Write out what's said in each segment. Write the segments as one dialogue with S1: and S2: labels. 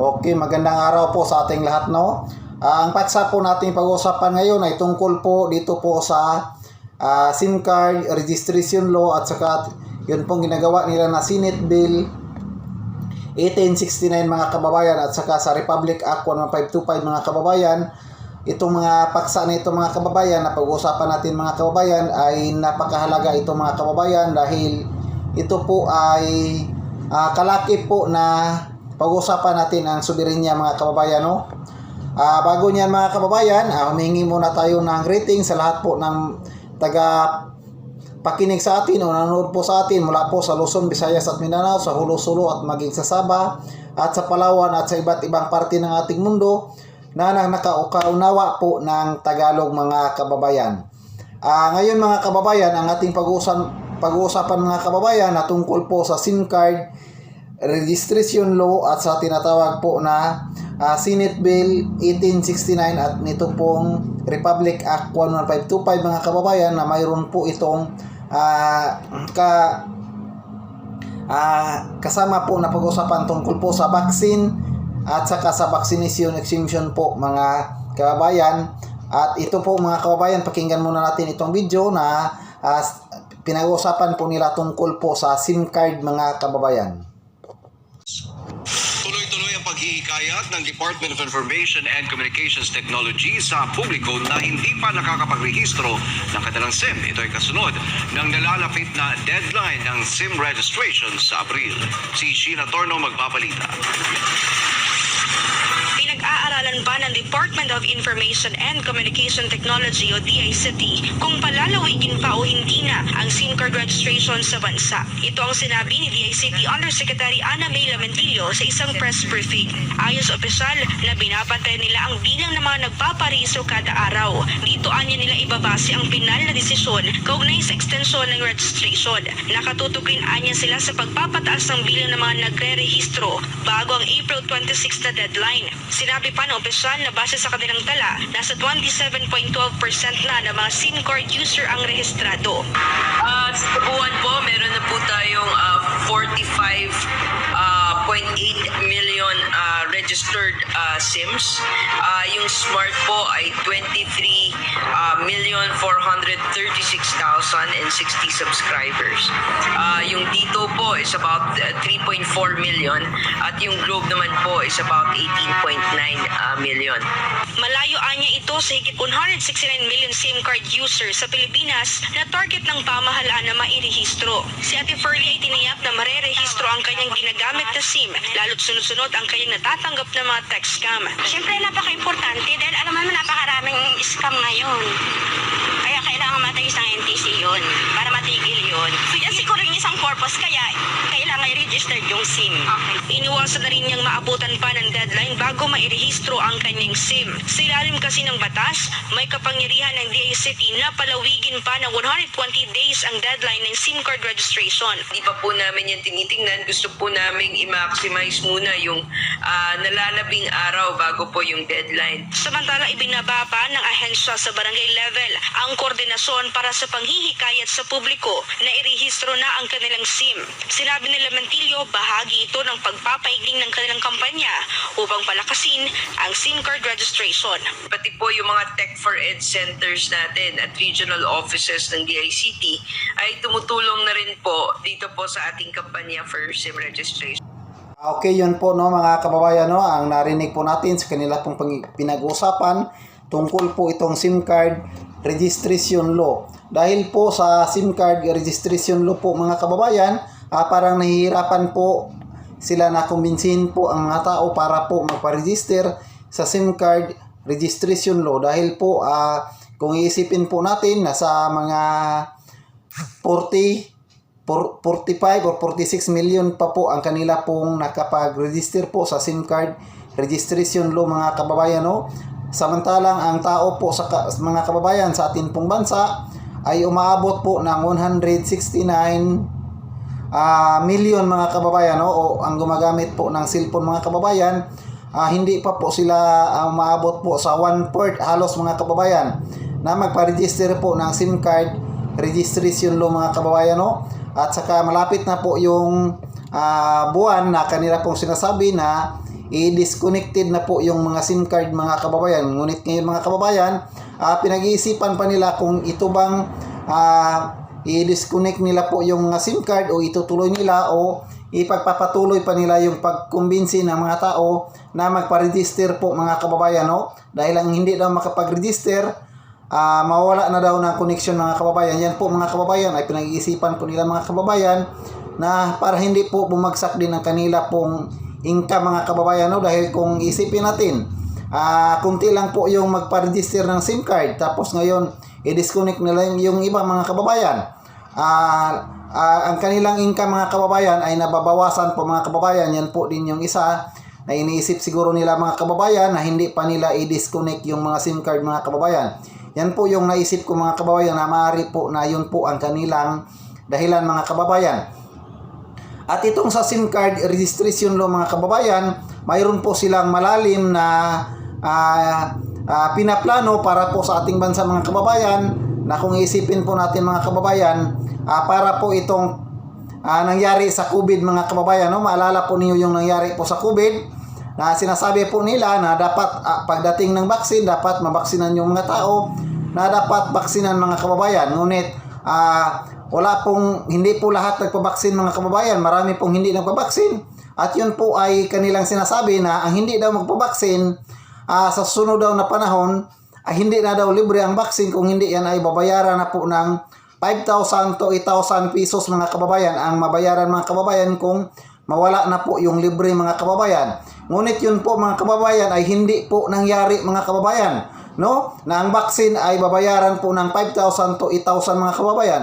S1: Okay, magandang araw po sa ating lahat, no? Ah, ang paksa po natin pag-uusapan ngayon ay tungkol po dito po sa ah, SIM card registration law at saka yun pong ginagawa nila na Senate Bill 1869 mga kababayan at saka sa Republic Act 1525 mga kababayan itong mga paksa na ito mga kababayan na pag-uusapan natin mga kababayan ay napakahalaga ito mga kababayan dahil ito po ay ah, kalaki po na pag-uusapan natin ang soberenya mga kababayan no Ah, bago niyan mga kababayan ah, humingi muna tayo ng rating sa lahat po ng taga pakinig sa atin o nanonood po sa atin mula po sa Luzon, Visayas at Mindanao, sa Hulo Sulu at maging sa Sabah at sa Palawan at sa iba't ibang parte ng ating mundo na nakaunawa po ng Tagalog mga kababayan. Ah, ngayon mga kababayan, ang ating pag-uusapan, pag-uusapan mga kababayan na tungkol po sa SIM card registration law at sa tinatawag po na ah, Senate Bill 1869 at nito pong Republic Act 1525 mga kababayan na mayroon po itong ah, ka ah, kasama po na pag-usapan tungkol po sa vaccine at saka sa vaccination exemption po mga kababayan at ito po mga kababayan pakinggan muna natin itong video na ah, pinag-uusapan po nila tungkol po sa SIM card mga kababayan.
S2: Paghihikayat ng Department of Information and Communications Technology sa publiko na hindi pa nakakapagrehistro ng kanilang SIM. Ito ay kasunod ng nalalapit na deadline ng SIM registration sa Abril. Si Sheena Torno magbabalita.
S3: Pinag-aaralan pa ng Department of Information and Communication Technology o DICT kung palalawigin pa o hindi na ang SIM card registration sa bansa. Ito ang sinabi ni DICT Undersecretary Ana May Lamentillo sa isang press briefing. Ayon sa opisyal na binabantay nila ang bilang ng mga nagpaparehistro kada araw. Dito anya nila ibabase ang pinal na desisyon kaugnay sa extensyon ng registration. Nakatutok rin anya sila sa pagpapataas ng bilang ng mga nagre-rehistro bago ang April 26 na deadline. Sinabi pa ng opisyal na base sa kanilang tala, nasa 27.12% na ng mga SIM card user ang rehistrado.
S4: Ah, sa buwan po, meron na po tayong ah, 45.8 million ah, registered ah, SIMs. Ah, yung smart po ay 23 ah, million 436,060 subscribers. Ah, yung dito po is about ah, 3.4 million at yung Globe naman po is about 18.9 ah, million.
S3: Malayo anya ito sa higit 169 million SIM card users sa Pilipinas na target ng pamahalaan na mairehistro. Si Ate Ferlie ay tiniyak na marerehistro ang kanyang ginagamit na SIM, lalo't sunod-sunod ang kanyang natatanggap na mga text scam.
S5: Siyempre, napaka-importante dahil alam mo napakaraming scam ngayon. Kaya kailangan matiis ng NTC yun para matigil yun. So yan siguro isang purpose kaya kailangan i-register yung SIM. Okay.
S3: Iniwasan na rin niyang maabutan pa ng deadline bago mairehistro ang kanyang SIM. Sa ilalim kasi ng batas, may kapangyarihan ng DICT na palawigin pa ng 120 days ang deadline ng SIM card registration.
S4: Di pa po namin yan tinitingnan. Gusto po namin i-maximize muna yung ah, nalalabing araw bago po yung deadline.
S3: Samantala, ibinaba pa ng ahensya sa barangay level ang koordinasyon para sa panghihikayat sa publiko na irehistro na ang kanilang SIM. Sinabi ni Lamantillo, bahagi ito ng pagpapaigling ng kanilang kampanya upang palakasin ang SIM card registration.
S4: Pati po yung mga Tech for Ed centers natin at regional offices ng DICT ay tumutulong na rin po dito po sa ating kampanya for SIM registration.
S1: Okay, yun po no mga kababayan no, ang narinig po natin sa kanila pong pang- pinag-usapan tungkol po itong SIM card registration law. Dahil po sa SIM card registration law po mga kababayan, ah, parang nahihirapan po sila na kumbinsin po ang mga tao para po magpa-register sa SIM card registration law dahil po ah, kung iisipin po natin nasa mga 40 por- 45 or 46 million pa po ang kanila pong nakapag-register po sa SIM card registration law mga kababayan no. Samantalang ang tao po sa ka- mga kababayan sa atin pong bansa ay umaabot po ng 169 ah million mga kababayan no o ang gumagamit po ng cellphone mga kababayan ah, hindi pa po sila ah, umaabot po sa one fourth halos mga kababayan na magpa-register po ng SIM card registration law mga kababayan no at saka malapit na po yung ah, buwan na kanila pong sinasabi na i-disconnected na po yung mga SIM card mga kababayan. Ngunit ngayon mga kababayan, ah, pinag-iisipan pa nila kung ito bang ah, i-disconnect nila po yung mga SIM card o itutuloy nila o ipagpapatuloy pa nila yung pagkumbinsi ng mga tao na magpa-register po mga kababayan no? Dahil ang hindi daw makapag-register ah, mawala na daw ng connection mga kababayan. Yan po mga kababayan ay pinag-iisipan po nila mga kababayan na para hindi po bumagsak din ang kanila pong income mga kababayan no? Dahil kung isipin natin ah kunti lang po yung magpa-register ng SIM card. Tapos ngayon i-disconnect nila yung, iba mga kababayan. Ah ah, ang kanilang income mga kababayan ay nababawasan po mga kababayan. Yan po din yung isa na iniisip siguro nila mga kababayan na hindi pa nila i-disconnect yung mga SIM card mga kababayan. Yan po yung naisip ko mga kababayan na maaari po na yun po ang kanilang dahilan mga kababayan. At itong sa SIM card registration law mga kababayan, mayroon po silang malalim na ah, ah, pinaplano para po sa ating bansa mga kababayan na kung isipin po natin mga kababayan ah, para po itong ah, nangyari sa COVID mga kababayan. No? Maalala po niyo yung nangyari po sa COVID na sinasabi po nila na dapat ah, pagdating ng vaksin dapat mabaksinan yung mga tao na dapat baksinan mga kababayan. Ngunit ah, wala pong hindi po lahat nagpabaksin mga kababayan. Marami pong hindi nagpabaksin. At yun po ay kanilang sinasabi na ang hindi daw magpabaksin ah, sa sunod daw na panahon ay hindi na daw libre ang baksin kung hindi yan ay babayaran na po ng 5,000 to 8,000 pesos mga kababayan ang mabayaran mga kababayan kung mawala na po yung libre mga kababayan. Ngunit yun po mga kababayan ay hindi po nangyari mga kababayan. No? Na ang baksin ay babayaran po ng 5,000 to 8,000 mga kababayan.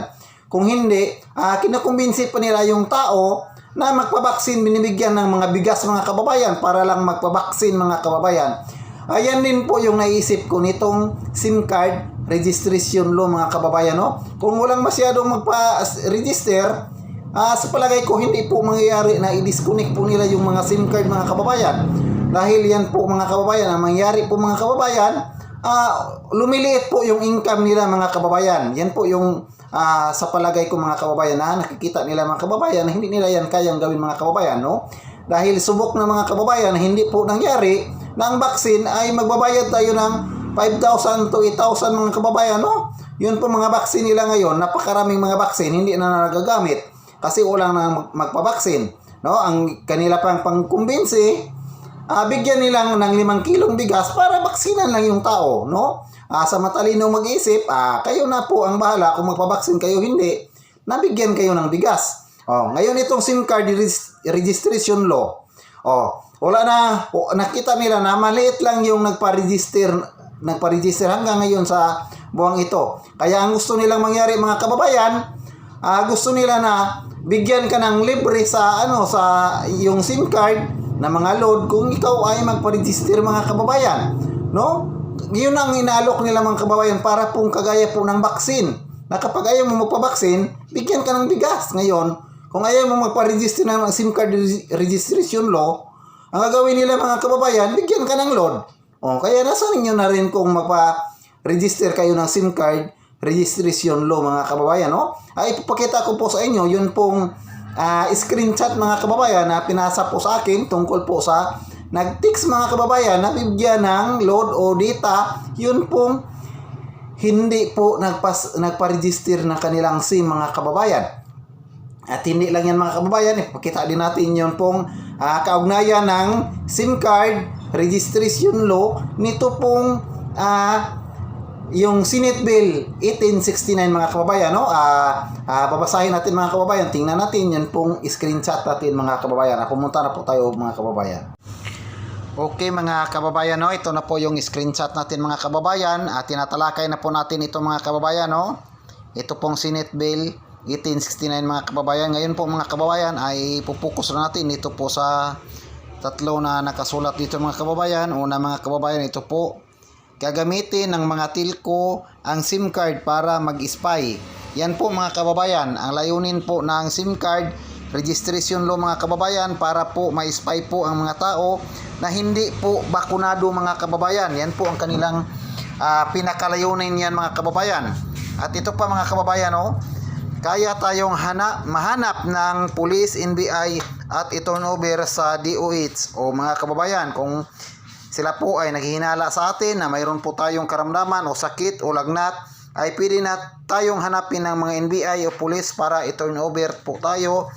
S1: Kung hindi, ah kinukumbinsi pa nila yung tao na magpabaksin, binibigyan ng mga bigas mga kababayan para lang magpabaksin mga kababayan. Ayan din po yung naisip ko nitong SIM card registration law mga kababayan. No? Kung walang masyadong magpa-register, ah sa palagay ko hindi po mangyayari na i-disconnect po nila yung mga SIM card mga kababayan. Dahil yan po mga kababayan, ang mangyari po mga kababayan, ah lumiliit po yung income nila mga kababayan. Yan po yung ah, sa palagay ko mga kababayan na nakikita nila mga kababayan na hindi nila yan kayang gawin mga kababayan, no? Dahil subok na mga kababayan hindi po nangyari ang vaccine ay magbabayad tayo ng 5,000 to 8,000 mga kababayan, no? Yun po mga vaccine nila ngayon, napakaraming mga vaccine hindi na nagagamit kasi wala na mag- magpabaksin, no? Ang kanila pang pangkumbinsi, ah bigyan nilang ng limang kilong bigas para baksinan lang yung tao, no? Ah, sa matalino mag-isip, ah, kayo na po ang bahala kung magpabaksin kayo hindi, nabigyan kayo ng bigas. Oh, ngayon itong SIM card regis- registration law. Oh, wala na nakita nila na maliit lang yung nagpa-register nagpa-register hanggang ngayon sa buwang ito. Kaya ang gusto nilang mangyari mga kababayan, ah, gusto nila na bigyan ka ng libre sa ano sa yung SIM card na mga load kung ikaw ay magpa-register mga kababayan, no? Yun ang inaalok nila mga kababayan para pong kagaya po ng baksin. Na kapag ayaw mo magpabaksin, bigyan ka ng bigas. Ngayon, kung ayaw mo magpa-register ng SIM card reg- registration law, ang gagawin nila mga kababayan, bigyan ka ng load. O, kaya nasa ninyo na rin kung magpa-register kayo ng SIM card registration law mga kababayan, no? Ay ipapakita ko po sa inyo yun pong ah, screenshot mga kababayan na pinasa po sa akin tungkol po sa nag-text mga kababayan na bibigyan ng load o data, yun pong hindi po nagpa-register ng kanilang SIM mga kababayan. At hindi lang yan mga kababayan, ipakita din natin yun pong ah, kaugnayan ng SIM card registration law nito pong ah, yung Senate Bill 1869 mga kababayan no? Ah ah, babasahin natin mga kababayan. Tingnan natin yan pong screenshot natin mga kababayan. Ah, pumunta na po tayo mga kababayan. Okay mga kababayan no? Ito na po yung screenshot natin mga kababayan. At tinatalakay na po natin ito mga kababayan no? Ito pong Senate Bill 1869 mga kababayan ngayon po mga kababayan ay pupukus na natin dito po sa tatlo na nakasulat dito mga kababayan una mga kababayan ito po gagamitin ng mga tilko ang SIM card para mag-spy. Yan po mga kababayan, ang layunin po ng SIM card registration law mga kababayan para po ma-spy po ang mga tao na hindi po bakunado mga kababayan. Yan po ang kanilang ah, pinakalayunin yan mga kababayan. At ito pa mga kababayan oh, kaya tayong hanap, mahanap ng police, NBI at i-turn over sa DOH o mga kababayan kung sila po ay naghihinala sa atin na mayroon po tayong karamdaman o sakit o lagnat ay pwede na tayong hanapin ng mga NBI o police para i-turn over po tayo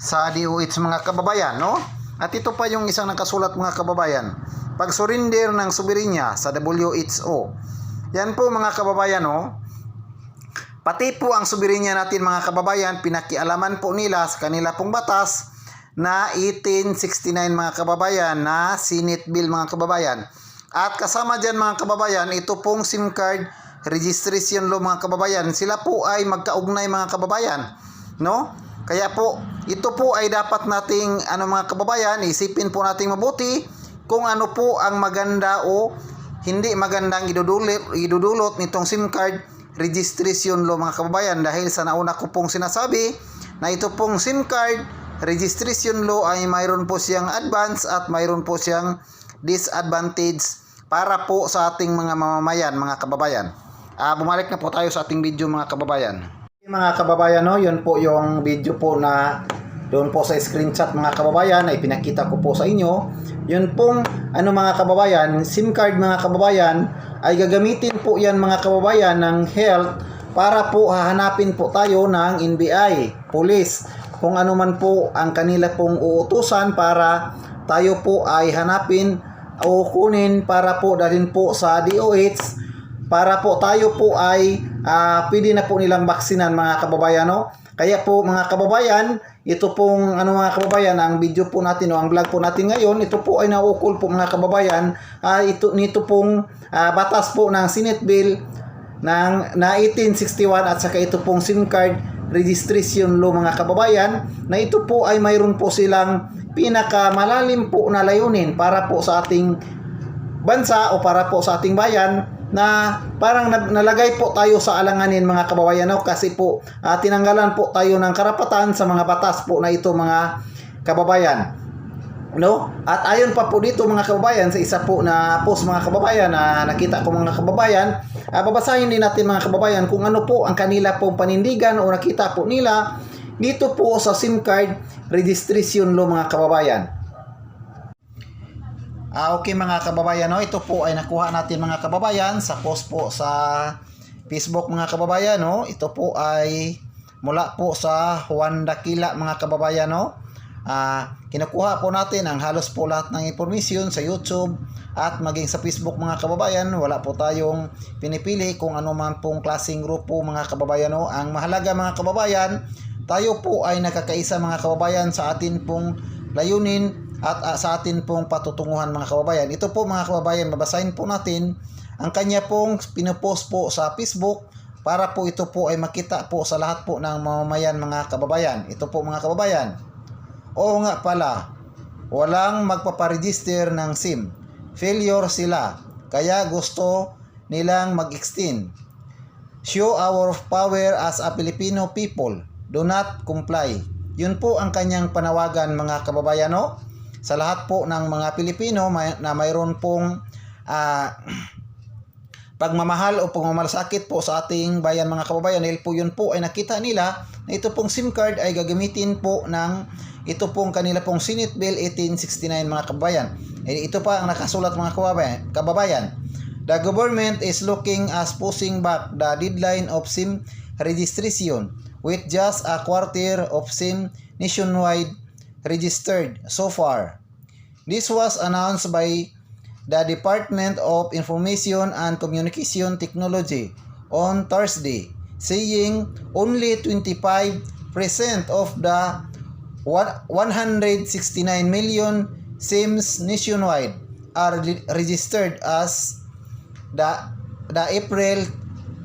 S1: sa DOH mga kababayan, no? At ito pa yung isang nakasulat mga kababayan. Pag-surrender ng soberenya sa WHO. Yan po mga kababayan, no? Pati po ang soberenya natin mga kababayan, pinakialaman po nila sa kanila pong batas na 1869 mga kababayan na Senate Bill mga kababayan. At kasama dyan mga kababayan, ito pong SIM card registration law mga kababayan. Sila po ay magkaugnay mga kababayan. No? Kaya po, ito po ay dapat nating ano mga kababayan, isipin po nating mabuti kung ano po ang maganda o hindi magandang idudulot, idudulot nitong SIM card registration law mga kababayan dahil sa nauna ko pong sinasabi na ito pong SIM card registration law ay mayroon po siyang advance at mayroon po siyang disadvantage para po sa ating mga mamamayan mga kababayan. Ah, bumalik na po tayo sa ating video mga kababayan. Mga kababayan, no, yun po yung video po na doon po sa screenshot mga kababayan ay pinakita ko po sa inyo. Yun pong ano mga kababayan, SIM card mga kababayan ay gagamitin po yan mga kababayan ng health para po hahanapin po tayo ng NBI, police, kung ano man po ang kanila pong uutusan para tayo po ay hanapin o kunin para po dalhin po sa DOH para po tayo po ay ah, pwede na po nilang baksinan mga kababayan no? Kaya po mga kababayan, ito pong ano mga kababayan, ang video po natin o ang vlog po natin ngayon, ito po ay naukol po mga kababayan, ah, ito nito pong ah, batas po ng Senate Bill ng na 1861 at saka ito pong SIM card registration law mga kababayan na ito po ay mayroon po silang pinakamalalim po na layunin para po sa ating bansa o para po sa ating bayan na parang nalagay po tayo sa alanganin mga kababayan no? kasi po ah, tinanggalan po tayo ng karapatan sa mga batas po na ito mga kababayan no at ayon pa po dito mga kababayan sa isa po na post mga kababayan na nakita ko mga kababayan ah, babasahin din natin mga kababayan kung ano po ang kanila pong panindigan o nakita po nila dito po sa SIM card registration law mga kababayan Ah, okay mga kababayan, no? ito po ay nakuha natin mga kababayan sa post po sa Facebook mga kababayan, no? Ito po ay mula po sa Juan Dakila mga kababayan, no? Ah, kinukuha po natin ang halos po lahat ng information sa YouTube at maging sa Facebook mga kababayan, wala po tayong pinipili kung ano man pong klaseng grupo mga kababayan, no? Ang mahalaga mga kababayan, tayo po ay nakakaisa mga kababayan sa atin pong layunin at ah, sa atin pong patutunguhan mga kababayan. Ito po mga kababayan, babasahin po natin ang kanya pong pinupost po sa Facebook para po ito po ay makita po sa lahat po ng mamamayan mga kababayan. Ito po mga kababayan. Oo nga pala, walang magpaparegister ng SIM. Failure sila. Kaya gusto nilang mag-extend. Show our power as a Filipino people. Do not comply. Yun po ang kanyang panawagan mga kababayan no? Sa lahat po ng mga Pilipino may, na mayroon pong ah, pagmamahal o pagmamalasakit po sa ating bayan mga kababayan dahil po yun po ay nakita nila na ito pong SIM card ay gagamitin po ng ito pong kanila pong Senate Bill 1869 mga kababayan. Eh, ito pa ang nakasulat mga kababayan. kababayan. The government is looking as pushing back the deadline of SIM registration with just a quarter of SIM nationwide registered so far. This was announced by the Department of Information and Communication Technology on Thursday, saying only 25% of the one- 169 million SIMs nationwide are re- registered as the the April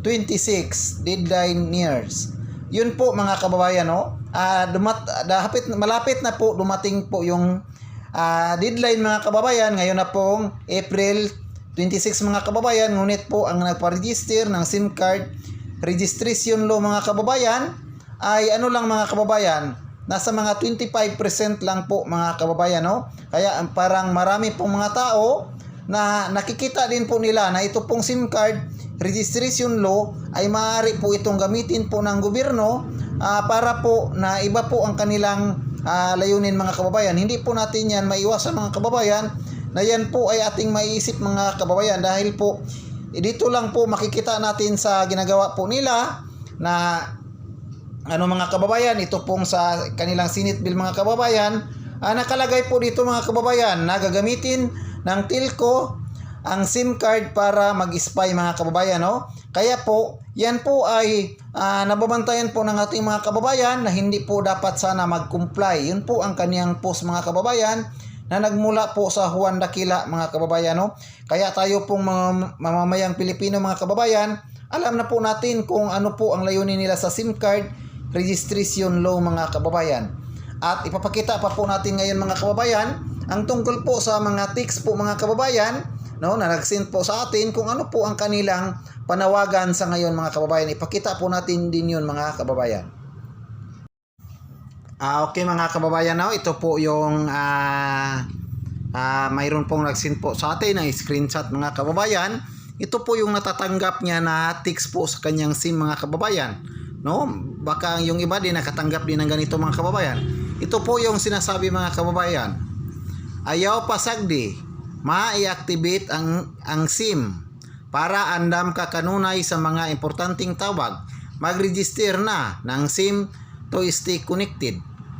S1: 26 deadline nears. Yun po mga kababayan no. Ah dumat dahapit malapit na po dumating po yung ah, deadline mga kababayan. Ngayon na pong April 26 mga kababayan. Ngunit po ang nagpa-register ng SIM card registration law mga kababayan ay ano lang mga kababayan? Nasa mga 25% lang po mga kababayan no? Kaya ang parang marami pong mga tao na nakikita din po nila na ito pong SIM card registration law ay maaari po itong gamitin po ng gobyerno ah, para po na iba po ang kanilang ah, layunin mga kababayan. Hindi po natin yan maiwasan mga kababayan na yan po ay ating maiisip mga kababayan dahil po eh, dito lang po makikita natin sa ginagawa po nila na ano mga kababayan, ito pong sa kanilang Senate Bill mga kababayan, ah, nakalagay po dito mga kababayan na gagamitin ng telco ang SIM card para mag-spy mga kababayan. No? Kaya po, yan po ay ah, nababantayan po ng ating mga kababayan na hindi po dapat sana mag-comply. Yun po ang kaniyang post mga kababayan na nagmula po sa Juan Dakila mga kababayan. No? Kaya tayo pong mga mamamayang Pilipino mga kababayan, alam na po natin kung ano po ang layunin nila sa SIM card registration law mga kababayan. At ipapakita pa po natin ngayon mga kababayan ang tungkol po sa mga tics po mga kababayan no, na nag-send po sa atin kung ano po ang kanilang panawagan sa ngayon mga kababayan. Ipakita po natin din yun mga kababayan. Ah, okay mga kababayan, no? ito po yung ah, ah, mayroon pong nag-send po sa atin ng screenshot mga kababayan. Ito po yung natatanggap niya na tics po sa kanyang SIM mga kababayan. No? Baka yung iba din nakatanggap din ng ganito mga kababayan. Ito po yung sinasabi mga kababayan. Ayaw pasagdi, ma-i-activate ang, ang SIM para andam ka kanunay sa mga importanteng tawag. Mag-register na ng SIM to stay connected.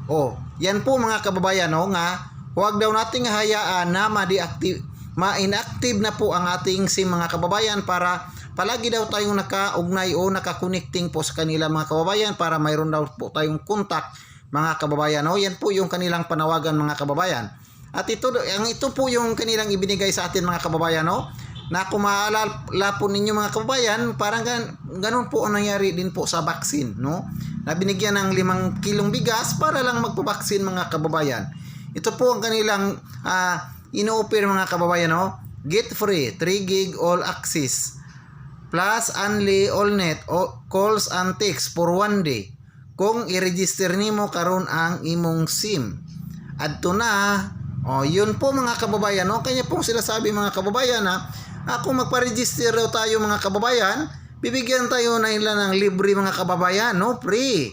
S1: O, yan po mga kababayan no, nga huwag daw nating hayaan na ma-deactive ma-inactive na po ang ating SIM mga kababayan para palagi daw tayong nakaugnay o nakakonecting po sa kanila mga kababayan para mayroon daw po tayong contact mga kababayan. No? Yan po yung kanilang panawagan mga kababayan. At ito, ang ito po yung kanilang ibinigay sa atin mga kababayan. No? Na kung maalala po ninyo mga kababayan, parang gan, ganun po ang nangyari din po sa vaccine. No? Na binigyan ng limang kilong bigas para lang magpabaksin mga kababayan. Ito po ang kanilang ah, ino-offer mga kababayan. No? Get free, 3 gig all access plus only all net o calls and text for one day kung i-register nimo karon ang imong SIM. Adto na, oh, yun po mga kababayan, no? Kanya pong sila sabi mga kababayan na ako magpa-register daw tayo mga kababayan, bibigyan tayo na nila ng libre mga kababayan, no? Free.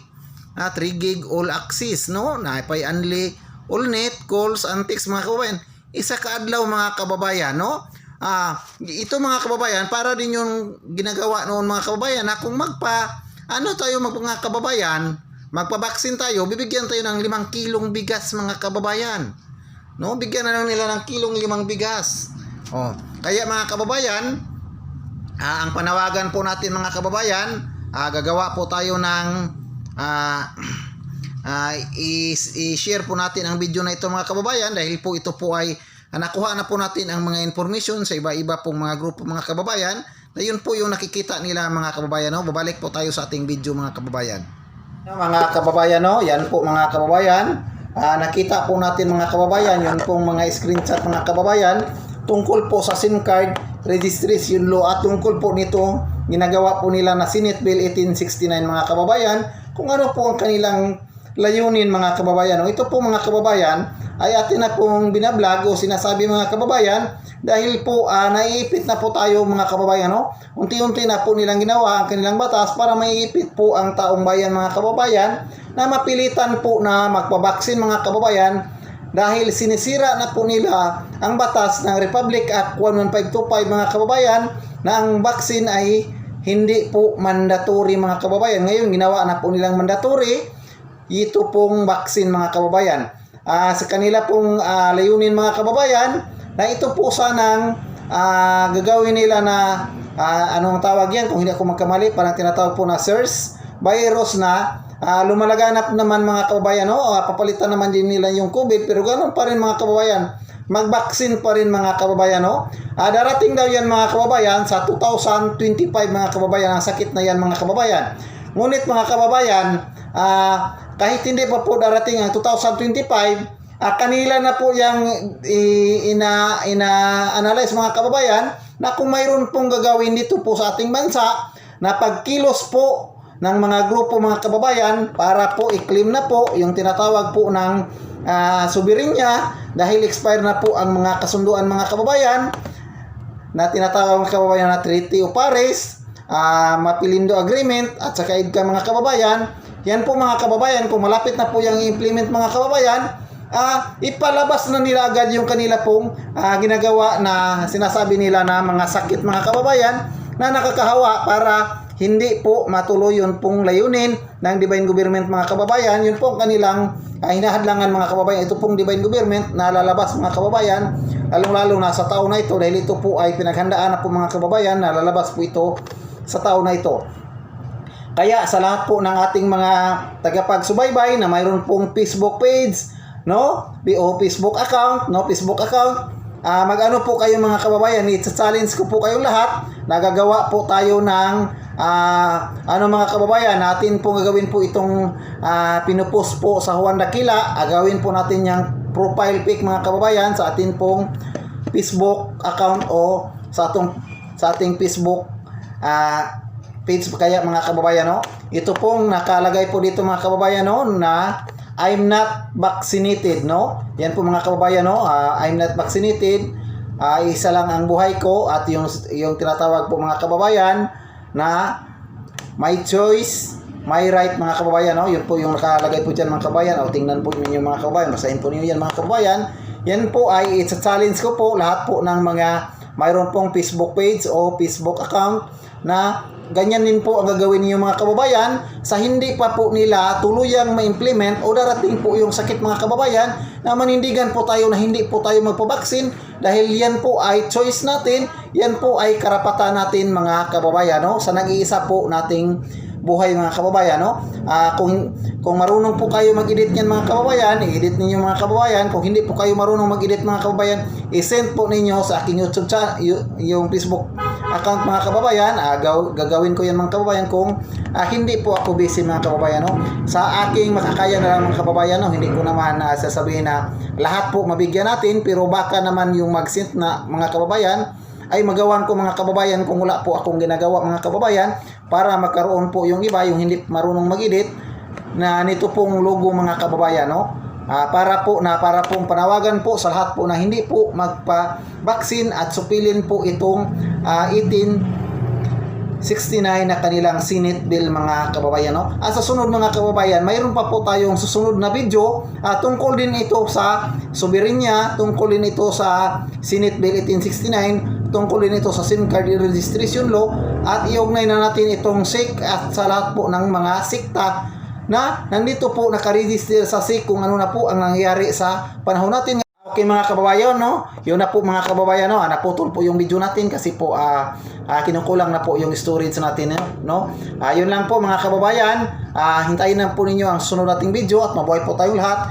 S1: Ah, 3 gig all access, no? Pay only all net calls and text mga kababayan. Isa ka adlaw mga kababayan, no? Ah, ito mga kababayan, para din yung ginagawa noon mga kababayan na kung magpa ano tayo mag mga kababayan, magpabaksin tayo, bibigyan tayo ng limang kilong bigas mga kababayan. No, bigyan na lang nila ng kilong limang bigas. Oh, kaya mga kababayan, ah, ang panawagan po natin mga kababayan, ah, gagawa po tayo ng ah, ah, i-share po natin ang video na ito mga kababayan dahil po ito po ay ah, nakuha na po natin ang mga information sa iba-iba pong mga grupo mga kababayan na yun po yung nakikita nila mga kababayan. No? Babalik po tayo sa ating video mga kababayan. Mga kababayan, no? yan po mga kababayan. Ah, nakita po natin mga kababayan, yun pong mga screenshot mga kababayan tungkol po sa SIM card registration law at tungkol po nito ginagawa po nila na Senate Bill 1869 mga kababayan kung ano po ang kanilang layunin mga kababayan. O ito po mga kababayan ay atin na pong binablog o sinasabi mga kababayan dahil po ah, naiipit na po tayo mga kababayan. No? Unti-unti na po nilang ginawa ang kanilang batas para maiipit po ang taong bayan mga kababayan na mapilitan po na magpabaksin mga kababayan dahil sinisira na po nila ang batas ng Republic Act 11525 mga kababayan na ang baksin ay hindi po mandatory mga kababayan. Ngayon ginawa na po nilang mandatory ito pong vaccine mga kababayan. Ah, sa kanila pong ah, layunin mga kababayan na ito po sanang ah, gagawin nila na ah, anong tawag yan kung hindi ako magkamali parang tinatawag po na SARS virus na ah, lumalaganap naman mga kababayan no? Ah, papalitan naman din nila yung COVID pero ganoon pa rin mga kababayan mag-vaccine pa rin mga kababayan no? Ah, darating daw yan mga kababayan sa 2025 mga kababayan ang sakit na yan mga kababayan ngunit mga kababayan ah, kahit hindi pa po darating ang 2025 ah, kanila na po yung ina ina analyze mga kababayan na kung mayroon pong gagawin dito po sa ating bansa na pagkilos po ng mga grupo mga kababayan para po i-claim na po yung tinatawag po ng uh, dahil expire na po ang mga kasunduan mga kababayan na tinatawag mga kababayan na Treaty of Paris, ah, Mapilindo Agreement at saka IDCA mga kababayan. Yan po mga kababayan, kung malapit na po yung i-implement mga kababayan, ah, ipalabas na nila agad yung kanila pong ah, ginagawa na sinasabi nila na mga sakit mga kababayan na nakakahawa para hindi po matuloy yun pong layunin ng Divine Government mga kababayan. Yun po ang kanilang ah, hinahadlangan mga kababayan. Ito pong Divine Government na lalabas mga kababayan, lalong-lalo na sa taon na ito dahil ito po ay pinaghandaan na po mga kababayan na lalabas po ito sa taon na ito. Kaya sa lahat po ng ating mga tagapagsubaybay na mayroon pong Facebook page, no? O Facebook account, no? Facebook account. Ah, mag-ano po kayo mga kababayan, i-challenge ko po kayong lahat. Nagagawa po tayo ng ah, ano mga kababayan, natin po gagawin po itong ah, pinupost po sa Juan Dakila. Agawin po natin yung profile pic mga kababayan sa atin pong Facebook account o sa atong sa ating Facebook ah page kaya mga kababayan no? Ito pong nakalagay po dito mga kababayan no na I'm not vaccinated no? Yan po mga kababayan no? Ah, I'm not vaccinated. Ah, isa lang ang buhay ko at yung yung tinatawag po mga kababayan na my choice my right mga kababayan no? Yun po yung nakalagay po dyan mga kababayan. O tingnan po ninyo mga kababayan. Basahin po ninyo yan mga kababayan. Yan po ay it's a challenge ko po lahat po ng mga mayroon pong Facebook page o Facebook account na ganyan din po ang gagawin niyo mga kababayan. Sa hindi pa po nila tuluyang ma-implement o darating po yung sakit mga kababayan na manindigan po tayo na hindi po tayo magpabaksin dahil yan po ay choice natin. Yan po ay karapatan natin mga kababayan no? Sa nag-iisa po nating buhay mga kababayan no? Ah, kung kung marunong po kayo mag-edit niyan mga kababayan i-edit ninyo mga kababayan. Kung hindi po kayo marunong mag-edit mga kababayan i-send po ninyo sa aking YouTube channel yung Facebook account mga kababayan gaw- gagawin ko yan mga kababayan kung ah, hindi po ako busy mga kababayan no? Sa aking makakaya na lang mga kababayan no? Hindi ko naman ah, sasabihin na lahat po mabigyan natin pero baka naman yung mag-send na mga kababayan ay magawan ko mga kababayan kung wala po akong ginagawa mga kababayan para magkaroon po yung iba yung hindi marunong mag-edit na nito pong logo mga kababayan no Ah, para po na para pong panawagan po sa lahat po na hindi po magpa-vaccine at supilin po itong ah, 18 69 na kanilang Senate bill mga kababayan no. At sa sunod mga kababayan, mayroon pa po tayong susunod na video ah, tungkol din ito sa soberenya, tungkol din ito sa Senate Bill 1869, tungkol din ito sa SIM card registration law at iugnay na natin itong SIC at sa lahat po ng mga sikta na nandito po nakaregister sa SIC kung ano na po ang nangyayari sa panahon natin Okay mga kababayan, no? Yun na po mga kababayan, no? Ah, naputol po yung video natin kasi po ah ah, kinukulang na po yung storage natin, eh, no? Ah, yun lang po mga kababayan. Ah, hintayin lang po ninyo ang sunod nating video at mabuhay po tayong lahat.